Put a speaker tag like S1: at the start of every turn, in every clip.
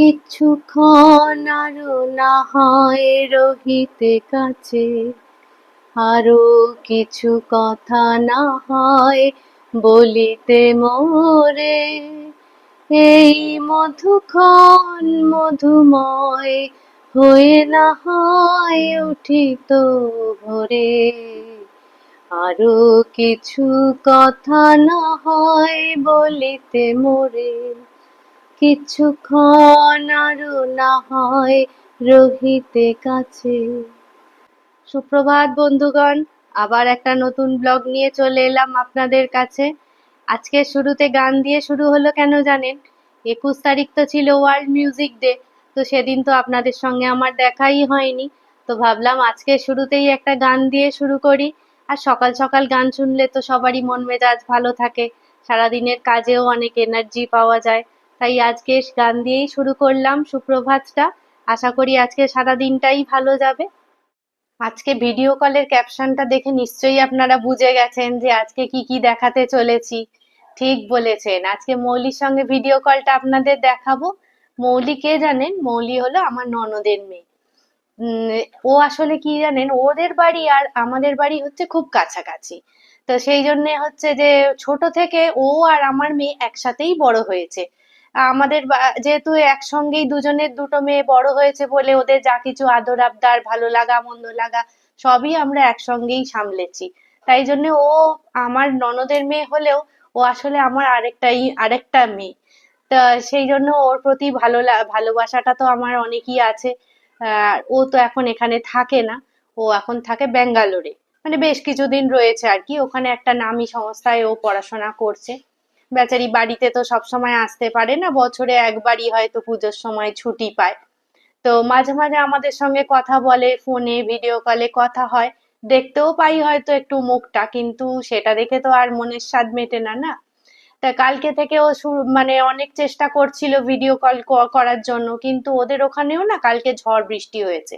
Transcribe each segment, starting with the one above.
S1: কিছুক্ষণ আরও না হয় রহিতে কাছে। আরও কিছু কথা না হয় বলিতে মোরে। এই মধুক্ষণ মধুময় হয়ে না হয় উঠিত ভোরে। আরও কিছু কথা না হয় বলিতে মোরে। কিছুক্ষণ আরও না হয় রহিতে কাছে। সুপ্রভাত, বন্ধুগণ, আবার একটা নতুন ব্লগ নিয়ে চলে এলাম আপনাদের কাছে। আজকে শুরুতে গান দিয়ে শুরু হলো কেন জানেন? একুশ তারিখ তো ছিল ওয়ার্ল্ড মিউজিক ডে, তো সেদিন তো আপনাদের সঙ্গে আমার দেখাই হয়নি। তো ভাবলাম আজকে শুরুতেই একটা গান দিয়ে শুরু করি। আর সকাল সকাল গান শুনলে তো সবারই মন মেজাজ ভালো থাকে। সারাদিনের কাজেও অনেক এনার্জি পাওয়া যায়। তাই আজকে গান দিয়েই শুরু করলাম সুপ্রভাতটা। আশা করি আজকে সারা দিনটাই ভালো যাবে। আজকে ভিডিও কলের ক্যাপশনটা দেখে নিশ্চয়ই আপনারা বুঝে গেছেন যে আজকে কি কি দেখাতে চলেছি। ঠিক বলেছেন, আজকে মৌলির সঙ্গে ভিডিও কলটা আপনাদের দেখাবো। মৌলি কে জানেন? মৌলি হলো আমার ননদের মেয়ে। ও আসলে কি জানেন? ওদের বাড়ি আর আমাদের বাড়ি হচ্ছে খুব কাছাকাছি। তো সেই জন্যে হচ্ছে যে ছোট থেকে ও আর আমার মেয়ে একসাথেই বড় হয়েছে। আমাদের যেহেতু একসঙ্গেই দুজনের দুটো মেয়ে বড় হয়েছে বলে ওদের যা কিছু আদর আবদার, ভালো লাগা, মন্দ লাগা, সবই আমরা একসঙ্গেই সামলেছি। তাই জন্য ও আমার ননদের মেয়ে হলেও ও আসলে আমার আরেকটাই, আরেকটা মেয়ে। তা সেই জন্য ওর প্রতি ভালো ভালোবাসাটা তো আমার অনেকই আছে। ও তো এখন এখানে থাকে না। ও এখন থাকে ব্যাঙ্গালোরে। মানে বেশ কিছুদিন রয়েছে আর কি। ওখানে একটা নামি সংস্থায় ও পড়াশোনা করছে। বেচারি বাড়িতে তো সব সময় আসতে পারে না, বছরে একবারই হয়তো পুজোর সময় ছুটি পায়। তো মাঝে মাঝে আমাদের সঙ্গে কথা বলে, ফোনে ভিডিও কলে কথা হয়। দেখতেও পাই হয়তো একটু মুখটা, কিন্তু সেটা দেখে তো আর মনের স্বাদ মেটে না না? তা কালকে থেকে ও শুরু মানে অনেক চেষ্টা করছিল ভিডিও কল করার জন্য, কিন্তু ওদের ওখানেও না কালকে ঝড় বৃষ্টি হয়েছে।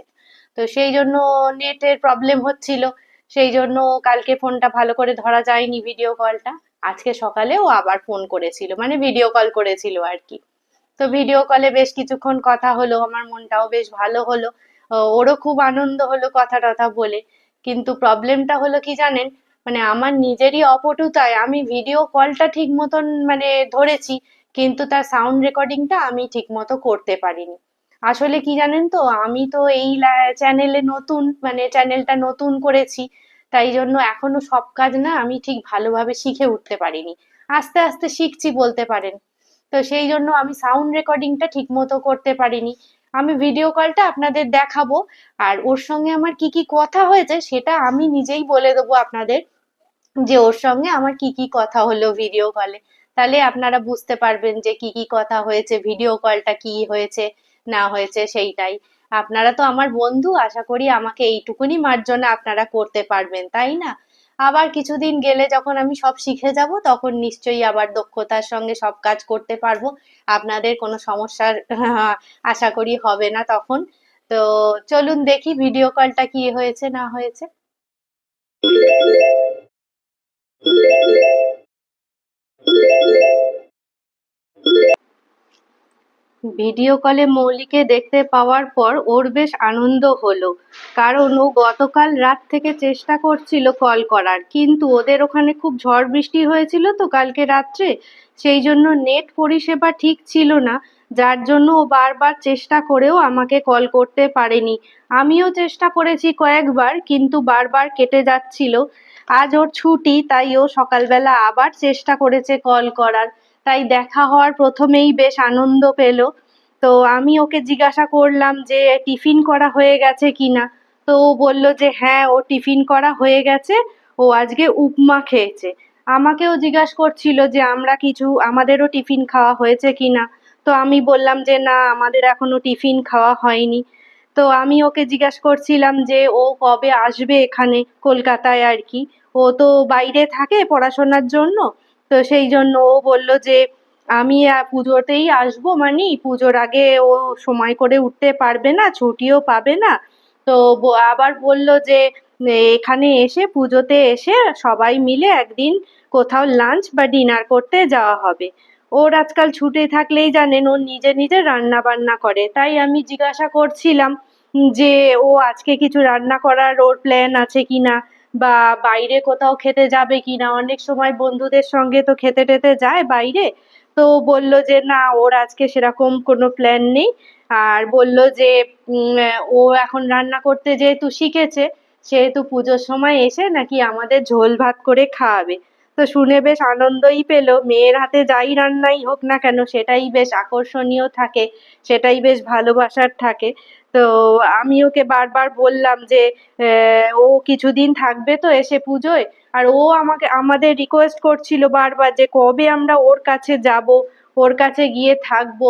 S1: তো সেই জন্য নেটের প্রবলেম হচ্ছিল। সেই জন্য কালকে ফোনটা ভালো করে ধরা যায়নি ভিডিও কলটা আজকে সকালে ও আবার ফোন করেছিল মানে ভিডিও কল করেছিল আর কি। তো ভিডিও কলে বেশ কিছুক্ষণ কথা হলো, আমার মনটাও বেশ ভালো হলো। ওরও খুব আনন্দ হলো কথা টথা বলে। কিন্তু প্রবলেমটা হলো কি জানেন মানে আমার নিজেরই অপটুতায় আমি ভিডিও কলটা ঠিক মতন মানে ধরেছি, কিন্তু তার সাউন্ড রেকর্ডিংটা আমি ঠিক মতো করতে পারিনি। আসলে কি জানেন তো, আমি তো এই চ্যানেলে নতুন মানে চ্যানেলটা নতুন করেছি। তাই জন্য এখনও সব কাজ না আমি ঠিক ভালোভাবে শিখে উঠতে পারিনি। আস্তে আস্তে শিখছি বলতে পারেন। তো সেই জন্য আমি সাউন্ড রেকর্ডিংটা ঠিক মতো করতে পারিনি। আমি ভিডিও কলটা আপনাদের দেখাবো। আর ওর সঙ্গে আমার কি কি কথা হয়েছে সেটা আমি নিজেই বলে দেবো আপনাদের যে ওর সঙ্গে আমার কি কি কথা হলো ভিডিও কলে তাহলে আপনারা বুঝতে পারবেন যে কি কি কথা হয়েছে ভিডিও কলটা কি হয়েছে, না হয়েছে সেইটাই। আপনারা তো আমার বন্ধু, আশা করি আমাকে এইটুকুনি মার্জনা আপনারা করতে পারবেন, তাই না? আবার কিছুদিন গেলে যখন আমি সব শিখে যাব, তখন নিশ্চয়ই আবার দক্ষতার সঙ্গে সব কাজ করতে পারব। আপনাদের কোনো সমস্যার আশা করি হবে না তখন। তো চলুন দেখি ভিডিও কলটা কি হয়েছে, না হয়েছে। ভিডিও কলে মৌলিকে দেখতে পাওয়ার পর ওর বেশ আনন্দ হলো। কারণ ও গতকাল রাত থেকে চেষ্টা করছিল কল করার, কিন্তু ওদের ওখানে খুব ঝড় বৃষ্টি হয়েছিল তো কালকে রাত্রে। সেই জন্য নেট পরিষেবা ঠিক ছিল না, যার জন্য ও বারবার চেষ্টা করেও আমাকে কল করতে পারেনি। আমিও চেষ্টা করেছি কয়েকবার, কিন্তু বারবার কেটে যাচ্ছিল। আজ ওর ছুটি, তাই ও সকালবেলা আবার চেষ্টা করেছে কল করার। তাই দেখা হওয়ার প্রথমেই বেশ আনন্দ পেল। তো আমি ওকে জিজ্ঞাসা করলাম যে, টিফিন করা হয়ে গেছে কিনা? তো ও বলল যে হ্যাঁ ও টিফিন করা হয়ে গেছে। ও আজকে উপমা খেয়েছে। আমাকেও জিজ্ঞাসা করছিল যে, আমরা কিছু, আমাদেরও টিফিন খাওয়া হয়েছে কিনা? তো আমি বললাম যে, না, আমাদের এখনও টিফিন খাওয়া হয়নি। তো আমি ওকে জিজ্ঞাসা করছিলাম যে, ও কবে আসবে এখানে কলকাতায় আর কি? ও তো বাইরে থাকে পড়াশোনার জন্য। তো সেই জন্য ও বলল যে, আমি পুজোতেই আসব মানে পুজোর আগে ও সময় করে উঠতে পারবে না, ছুটিও পাবে না। তো আবার বলল যে এখানে এসে পুজোতে এসে সবাই মিলে একদিন কোথাও লাঞ্চ বা ডিনার করতে যাওয়া হবে। ওর আজকাল ছুটি থাকলেই জানেন, ও নিজে নিজে রান্না বান্না করে। তাই আমি জিজ্ঞাসা করছিলাম যে, ও আজকে কিছু রান্না করার ওর প্ল্যান আছে কিনা? বা বাইরে কোথাও খেতে যাবে কিনা? অনেক সময় বন্ধুদের সঙ্গে তো খেতে টেতে যায় বাইরে। তো বলল যে, না, ওর আজকে সেরকম কোনো প্ল্যান নেই। আর বলল যে ও এখন রান্না করতে যেহেতু শিখেছে, সেহেতু পুজোর সময় এসে নাকি আমাদের ঝোল ভাত করে খাওয়াবে। তো শুনে বেশ আনন্দই পেল। মেয়ের হাতে যাই রান্নাই হোক না কেন, সেটাই বেশ আকর্ষণীয় থাকে, সেটাই বেশ ভালোবাসার থাকে। তো আমি ওকে বারবার বললাম যে ও কিছুদিন থাকবে তো এসে পুজোয়, আর ও আমাকে, আমাদের রিকোয়েস্ট করছিল বারবার যে কবে আমরা ওর কাছে যাব, ওর কাছে গিয়ে থাকব,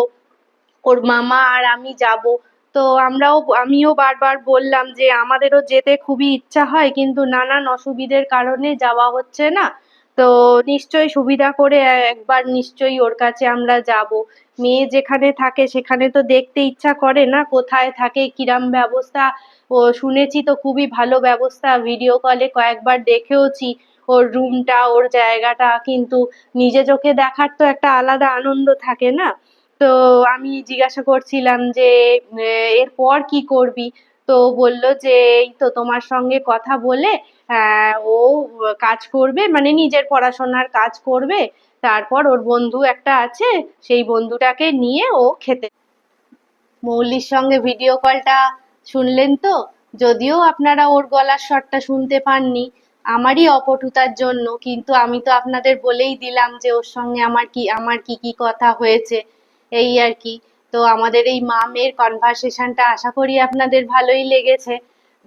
S1: ওর মামা আর আমি যাব। তো আমরাও, আমিও বারবার বললাম যে, আমাদেরও যেতে খুবই ইচ্ছা হয়, কিন্তু নানান অসুবিধের কারণে যাওয়া হচ্ছে না। তো নিশ্চয়ই সুবিধা করে একবার নিশ্চয়ই ওর কাছে আমরা যাব। মেয়ে যেখানে থাকে সেখানে তো দেখতে ইচ্ছা করে না, কোথায় থাকে, কিরাম ব্যবস্থা? ও, শুনেছি তো খুবই ভালো ব্যবস্থা ভিডিও কলে কয়েকবার দেখেওছি ওর রুমটা ওর জায়গাটা, কিন্তু নিজে চোখে দেখার তো একটা আলাদা আনন্দ থাকে না? তো আমি জিজ্ঞাসা করছিলাম যে এরপর কি করবি? তো বলল যে, এই তো তোমার সঙ্গে কথা বলে ও কাজ করবে মানে নিজের পড়াশোনার কাজ করবে। তারপর ওর বন্ধু একটা আছে, সেই বন্ধুটাকে নিয়ে ও খেতে মৌলির সঙ্গে ভিডিও কলটা শুনলেন তো? যদিও আপনারা ওর গলার স্বরটা শুনতে পাননি। আমারই অপটুতার জন্য, কিন্তু আমি তো আপনাদের বলেই দিলাম যে, ওর সঙ্গে আমার কি আমার কি কি কথা হয়েছে। এই আর কি। তো আমাদের এই মামের কনভারসেশনটা আশা করি আপনাদের ভালোই লেগেছে।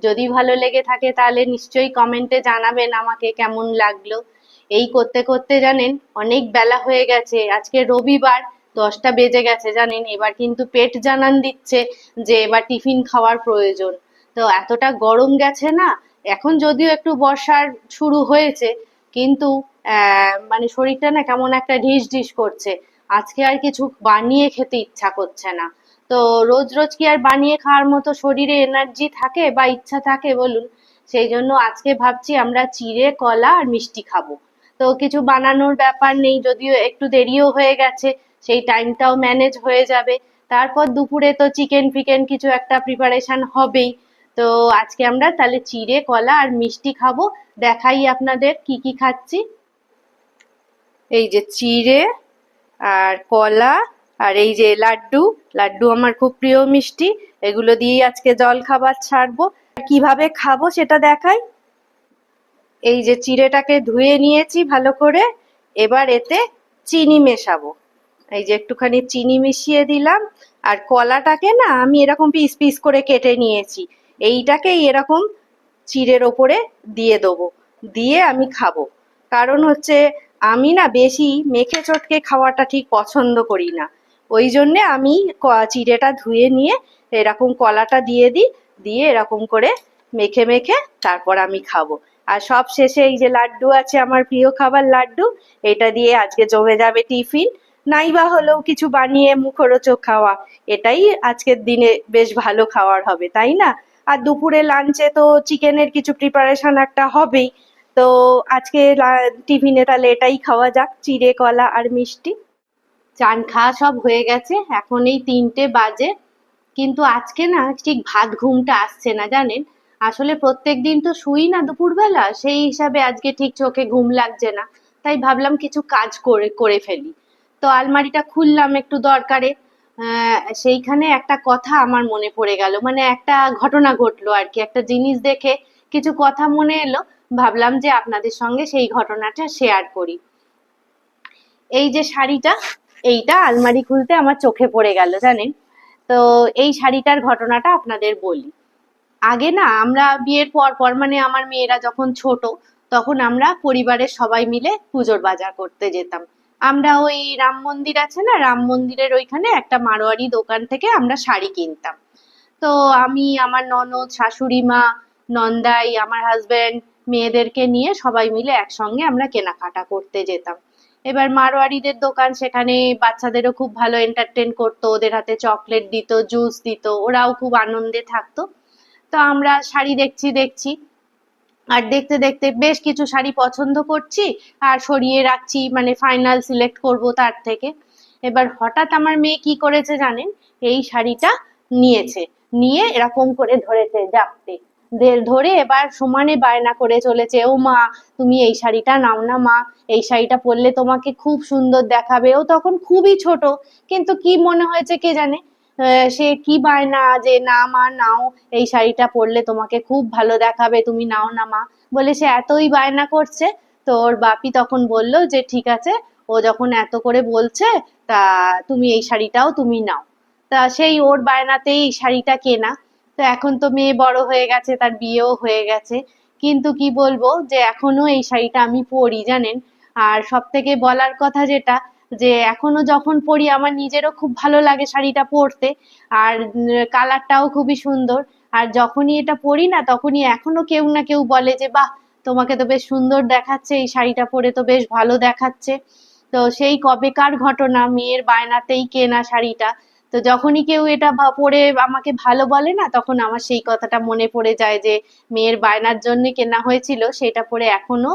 S1: যদি ভালো লেগে থাকে তাহলে নিশ্চয়ই কমেন্টে জানাবেন আমাকে কেমন লাগল। এই করতে করতে জানেন অনেক বেলা হয়ে গেছে, আজকে রবিবার, দশটা বেজে গেছে জানেন। এবার কিন্তু পেট জানান দিচ্ছে যে এবার টিফিন খাওয়ার প্রয়োজন। তো এতটা গরম গেছে না, এখন যদিও একটু বর্ষার শুরু হয়েছে, কিন্তু মানে শরীরটা না কেমন একটা ঢিস ঢিস করছে। আজকে আর কিছু বানিয়ে খেতে ইচ্ছা করছে না। তো রোজ রোজ কি আর বানিয়ে খাওয়ার মতো শরীরে এনার্জি থাকে বা ইচ্ছা থাকে বলুন? সেই জন্য আজকে ভাবছি আমরা চিড়ে, কলা আর মিষ্টি খাব। তো কিছু বানানোর ব্যাপার নেই, যদিও একটু দেরিও হয়ে গেছে, সেই টাইমটাও ম্যানেজ হয়ে যাবে। তারপর দুপুরে তো চিকেন ফিকেন কিছু একটা প্রিপারেশন হবেই। তো আজকে আমরা তাহলে চিড়ে, কলা আর মিষ্টি খাব। দেখাই আপনাদের কি কি খাচ্ছি। এই যে চিড়ে আর কলা, আর এই যে লাড্ডু লাড্ডু আমার খুব প্রিয় মিষ্টি, এগুলো দিয়েই আজকে জল খাবার ছাড়বো কীভাবে খাব সেটা দেখাই। এই যে চিড়েটাকে ধুয়ে নিয়েছি ভালো করে, এবার এতে চিনি মেশাবো। এই যে একটুখানি চিনি মিশিয়ে দিলাম, আর কলাটাকে না আমি এরকম পিস পিস করে কেটে নিয়েছি, এইটাকেই এরকম চিড়ের ওপরে দিয়ে দেবো, দিয়ে আমি খাব। কারণ হচ্ছে আমি না বেশি মেখে চটকে খাওয়াটা ঠিক পছন্দ করি না। ওই জন্যে আমি চিড়েটা ধুয়ে নিয়ে এরকম কলাটা দিয়ে দিই, দিয়ে এরকম করে মেখে মেখে তারপর আমি খাব। আর সব শেষে এই যে লাড্ডু আছে আমার প্রিয় খাবার লাড্ডু, এটা দিয়ে আজকে জমে যাবে টিফিন। নাই বা হলেও কিছু বানিয়ে মুখরোচক খাওয়া, এটাই আজকের দিনে বেশ ভালো খাওয়ার হবে, তাই না? আর দুপুরে লাঞ্চে তো চিকেনের কিছু প্রিপারেশন একটা হবেই। তো আজকে টিফিনে তাহলে এটাই খাওয়া যাক, চিড়ে, কলা আর মিষ্টি। চান খাওয়া সব হয়ে গেছে, এখন এই তিনটে বাজে। কিন্তু আজকে না, ঠিক ভাত ঘুমটা আসছে না, জানেন? আসলে প্রত্যেক দিন তো শুই না দুপুরবেলা, সেই হিসাবে আজকে ঠিক চোখে ঘুম লাগছে না। তাই ভাবলাম কিছু কাজ করে করে ফেলি। তো আলমারিটা খুললাম একটু দরকারে। সেইখানে একটা কথা আমার মনে পড়ে গেল। মানে একটা ঘটনা ঘটলো আর কি, একটা জিনিস দেখে কিছু কথা মনে এলো। ভাবলাম যে আপনাদের সঙ্গে সেই ঘটনাটা শেয়ার করি। এই যে শাড়িটা, এইটা আলমারি খুলতে আমার চোখে পড়ে গেল, জানেন? তো এই শাড়িটার ঘটনাটা আপনাদের বলি। আগে না, আমরা বিয়ের পর পর মানে আমার মেয়েরা যখন ছোট, তখন আমরা পরিবারের সবাই মিলে পুজোর বাজার করতে যেতাম। আমরা ওই রাম মন্দির আছে না, রাম মন্দিরের ওইখানে একটা মারোয়ারি দোকান থেকে আমরা শাড়ি কিনতাম। তো আমি, আমার ননদ, শাশুড়ি মা, নন্দাই, আমার হাজবেন্ড মেয়েদেরকে নিয়ে সবাই মিলে একসঙ্গে আমরা কেনাকাটা করতে যেতাম। এবার মারোয়ারিদের দোকান সেখানে বাচ্চাদেরও খুব ভালো এন্টারটেন করতো, ওদের হাতে চকলেট দিত জুস দিত, ওরাও খুব আনন্দে থাকতো। তো আমরা শাড়ি দেখছি দেখছি। আর দেখতে দেখতে বেশ কিছু শাড়ি পছন্দ করছি আর সরিয়ে রাখছি মানে ফাইনাল সিলেক্ট করব তার থেকে। এবার হঠাৎ আমার মেয়ে কি করেছে জানেন? এই শাড়িটা নিয়েছে। নিয়ে এরকম করে ধরেছে জাপতে ধরে এবার সমানে বায়না করে চলেছে, ও মা, তুমি এই শাড়িটা নাও না মা, এই শাড়িটা পরলে তোমাকে খুব সুন্দর দেখাবে। ও তখন খুবই ছোট, কিন্তু কি মনে হয়েছে কে জানে? সে কি বায়না যে, না মা, নাও, এই শাড়িটা পরলে তোমাকে খুব ভালো দেখাবে, তুমি নাও না মা। বলে সে এতই বায়না করছে, তো ওর বাপি তখন বলল যে, ঠিক আছে। ও যখন এত করে বলছে, তা তুমি এই শাড়িটাও তুমি নাও। তা সেই ওর বায়নাতেই শাড়িটা কেনা। তো এখন তো মেয়ে বড় হয়ে গেছে, তার বিয়েও হয়ে গেছে। কিন্তু কি বলব যে এখনও এই শাড়িটা আমি পরি, জানেন? আর সব থেকে বলার কথা যেটা, যে এখনও যখন পরি আমার নিজেরও খুব ভালো লাগে শাড়িটা পরতে, আর কালারটাও খুবই সুন্দর। আর যখনই এটা পরি না, তখনই এখনও কেউ না কেউ বলে যে, বাহ, তোমাকে তো বেশ সুন্দর দেখাচ্ছে, এই শাড়িটা পরে তো বেশ ভালো দেখাচ্ছে। তো সেই কবেকার ঘটনা, মেয়ের বায়নাতেই কেনা শাড়িটা তো যখনই কেউ এটা পরে আমাকে ভালো বলে না, তখন আমার সেই কথাটা মনে পড়ে যায় যে, মেয়ের বায়নার জন্য কেনা হয়েছিল, সেটা পরে এখনও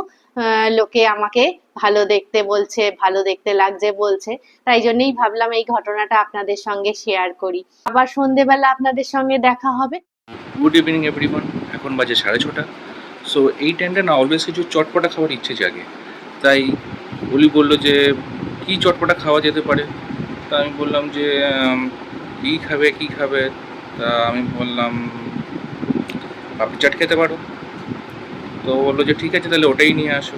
S1: লোকে আমাকে ভালো দেখতে বলছে, ভালো দেখতে লাগছে বলছে। তাই জন্যই ভাবলাম এই ঘটনাটা আপনাদের সঙ্গে শেয়ার করি। আবার সন্ধেবেলা আপনাদের সঙ্গে দেখা হবে।
S2: গুড ইভিনিং এভরিওয়ান এখন বাজে সাড়ে ছটা। সো এই টাইমটা না অলওয়েজ কিছু চটপটা খাওয়ার ইচ্ছে জাগে। তাই অলি বলল যে, কি চটপটা খাওয়া যেতে পারে? তা আমি বললাম যে কী খাবে কী খাবে? তা আমি বললাম পাপড়ি চাট খেতে পারো। তো বলল যে, ঠিক আছে, তাহলে ওটাই নিয়ে আসো।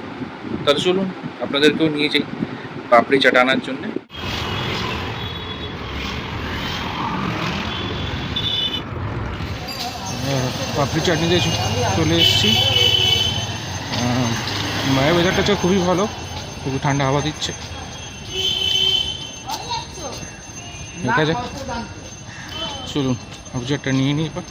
S2: তাহলে চলুন, আপনাদেরকেও নিয়ে যাই পাপড়ি চাট আনার জন্যে। পাপড়ি চাটনি দিয়ে চলে এসেছি। মায়ের ওয়েদারটা খুবই ভালো, খুবই ঠান্ডা হাওয়া দিচ্ছে। ঠিক আছে চলুন পাপড়ি চাটটা নিয়ে নিই এবার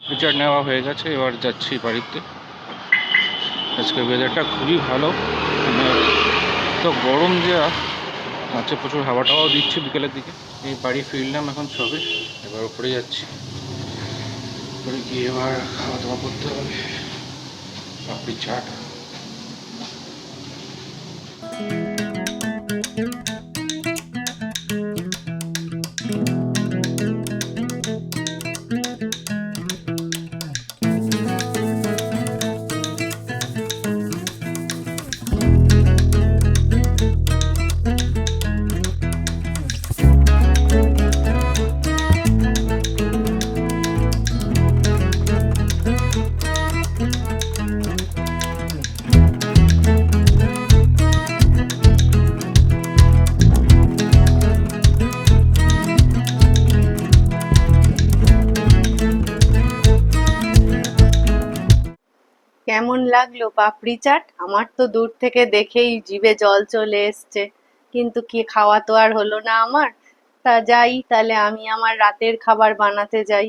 S2: চাট নেওয়া হয়ে গেছে, এবার যাচ্ছি বাড়িতে। আজকে ওয়েদারটা খুবই ভালো। মানে তো গরম যে আছে প্রচুর হাওয়া টাওয়াও দিচ্ছে বিকেলের দিকে। এই বাড়ি ফিরলাম এখন সবে, এবার উপরে যাচ্ছি। উপরে গিয়ে এবার খাওয়া দাওয়া করতে হবে। পাপড়ি চাট
S1: কেমন লাগল, পাপড়ি চাট? আমার তো দূর থেকে দেখেই জিভে জল চলে এসছে। কিন্তু কি খাওয়া তো আর হলো না আমার? তা যাই, তাহলে আমি আমার রাতের খাবার বানাতে যাই।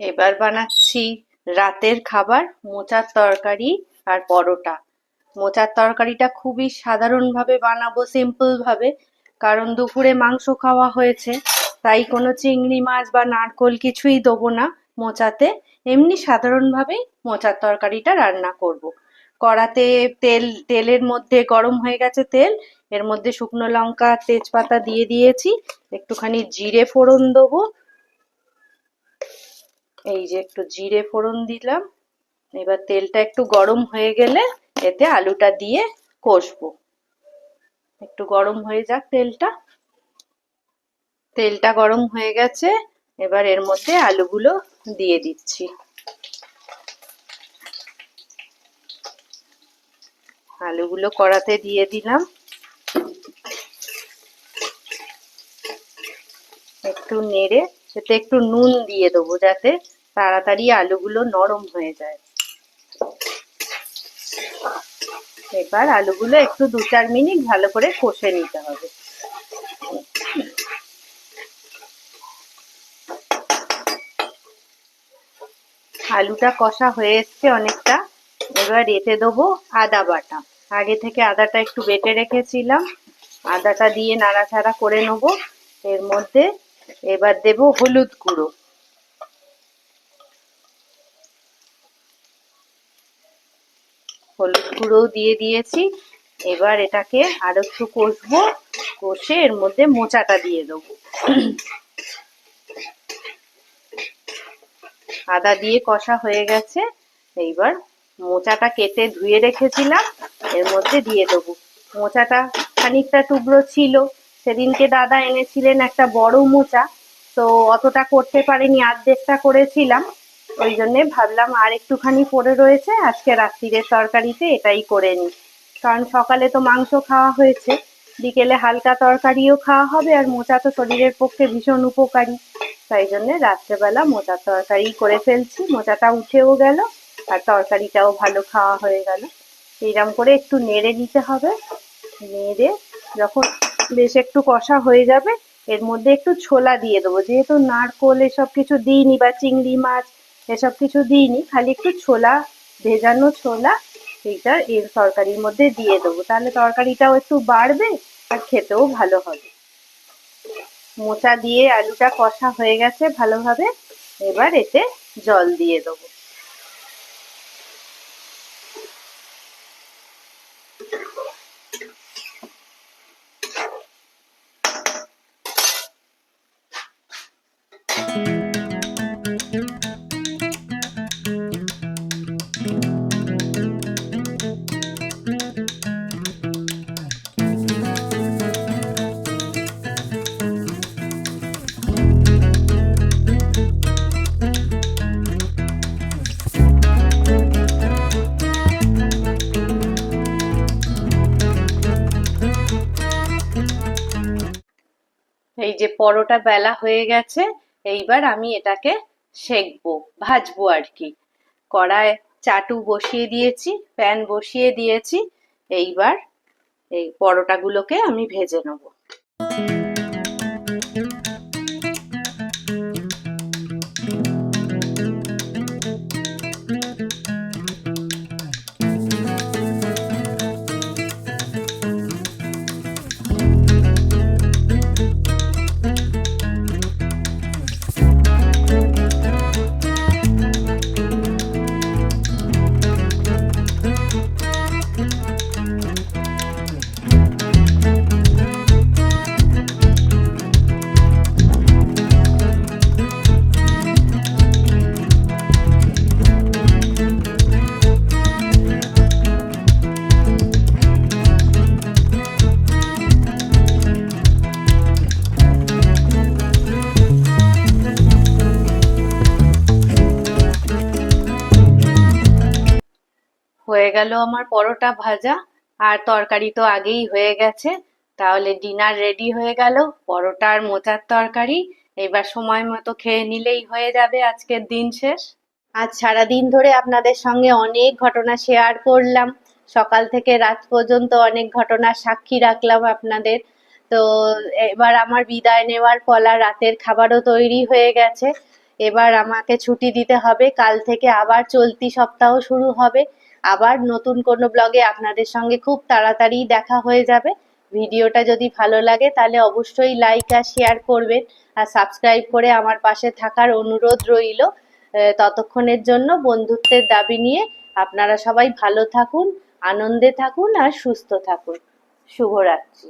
S1: এবার বানাচ্ছি রাতের খাবার, মোচার তরকারি আর পরোটা। মোচার তরকারিটা খুবই সাধারণভাবে বানাবো সিম্পল ভাবে কারণ দুপুরে মাংস খাওয়া হয়েছে। তাই কোনো চিংড়ি মাছ বা নারকোল কিছুই দেবো না। মোচাতে এমনি সাধারণভাবেই মোচার তরকারিটা রান্না করব। কড়াতে তেল, তেলের মধ্যে গরম হয়ে গেছে তেল, এর মধ্যে শুকনো লঙ্কা, তেজপাতা দিয়ে দিয়েছি, একটুখানি জিরে ফোড়ন দেবো। এই যে একটু জিরে ফোড়ন দিলাম, এবার তেলটা একটু গরম হয়ে গেলে এতে আলুটা দিয়ে কষবো। একটু গরম হয়ে যাক তেলটা। তেলটা গরম হয়ে গেছে, এবার এর মধ্যে আলুগুলো দিয়ে দিচ্ছি। আলুগুলো কড়াতে দিয়ে দিলাম। একটু নেড়ে, এতে একটু নুন দিয়ে দেবো যাতে তাড়াতাড়ি আলুগুলো নরম হয়ে যায়। এবার আলুগুলো একটু দু চার মিনিট ভালো করে কষে নিতে হবে। আলুটা কষা হয়ে এসছে অনেকটা। এবার এতে দেবো আদা বাটা। আগে থেকে আদাটা একটু বেটে রেখেছিলাম। আদাটা দিয়ে নাড়াচাড়া করে নেব। এর মধ্যে এবার দেব হলুদ গুঁড়ো। হলুদ গুঁড়ো দিয়ে দিয়েছি। এবার এটাকে আরও একটু কষবো। কষে এর মধ্যে মোচাটা দিয়ে দেবো। আদা দিয়ে কষা হয়ে গেছে। এইবার মোচাটা কেটে ধুয়ে রেখেছিলাম। এর মধ্যে দিয়ে দেবো। মোচাটা খানিকটা টুকরো ছিল। সেদিনকে দাদা এনেছিলেন একটা বড় মোচা। তো অতটা করতে পারিনি, আর্ধেকটা করেছিলাম। ওই জন্যে ভাবলাম আর একটুখানি পড়ে রয়েছে। আজকে রাত্রিরের তরকারিতে এটাই করে নিই। কারণ সকালে তো মাংস খাওয়া হয়েছে। বিকেলে হালকা তরকারিও খাওয়া হবে আর মোচা তো শরীরের পক্ষে ভীষণ উপকারী। তাই জন্য রাত্রেবেলা মোচার তরকারি করে ফেলছি। মোচাটা উঠেও গেল আর তরকারিটাও ভালো খাওয়া হয়ে গেল। এইরকম করে একটু নেড়ে নিতে হবে। নেড়ে যখন বেশ একটু কষা হয়ে যাবে, এর মধ্যে একটু ছোলা দিয়ে দেবো। যেহেতু নারকোল এসব কিছু দিইনি বা চিংড়ি মাছ এসব কিছু দিইনি, খালি একটু ছোলা, ভেজানো ছোলা এইটা এর তরকারির মধ্যে দিয়ে দেবো। তাহলে তরকারিটাও একটু বাড়বে আর খেতেও ভালো হবে। মোচা দিয়ে আলুটা কষা হয়ে গেছে ভালোভাবে। এবার এতে জল দিয়ে দেবো। এই যে পরোটা বেলা হয়ে গেছে, এইবার আমি এটাকে সেকবো, ভাজবো আর কি কড়ায় চাটু বসিয়ে দিয়েছি, প্যান বসিয়ে দিয়েছি, এইবার এই পরোটাগুলোকে আমি ভেজে নেব। গেল আমার পরোটা ভাজা, আর তরকারি তো আগেই হয়ে গেছে। তাহলে ডিনার রেডি হয়ে গেল পরোটা আর মোচার তরকারি। এবার সময় মতো খেয়ে নিলেই হয়ে যাবে আজকের দিন শেষ। আজ সারাদিন ধরে আপনাদের সঙ্গে অনেক ঘটনা শেয়ার করলাম। সকাল থেকে রাত পর্যন্ত অনেক ঘটনার সাক্ষী রাখলাম আপনাদের। তো এবার আমার বিদায় নেওয়ার পালা রাতের খাবারও তৈরি হয়ে গেছে। এবার আমাকে ছুটি দিতে হবে, কাল থেকে আবার চলতি সপ্তাহ শুরু হবে। আবার নতুন কোনো ব্লগে আপনাদের সঙ্গে খুব তাড়াতাড়ি দেখা হয়ে যাবে। ভিডিওটা যদি ভালো লাগে তাহলে অবশ্যই লাইক আর শেয়ার করবেন আর সাবস্ক্রাইব করে আমার পাশে থাকার অনুরোধ রইল। ততক্ষণের জন্য বন্ধুত্বের দাবি নিয়ে আপনারা সবাই ভালো থাকুন, আনন্দে থাকুন আর সুস্থ থাকুন। শুভরাত্রি।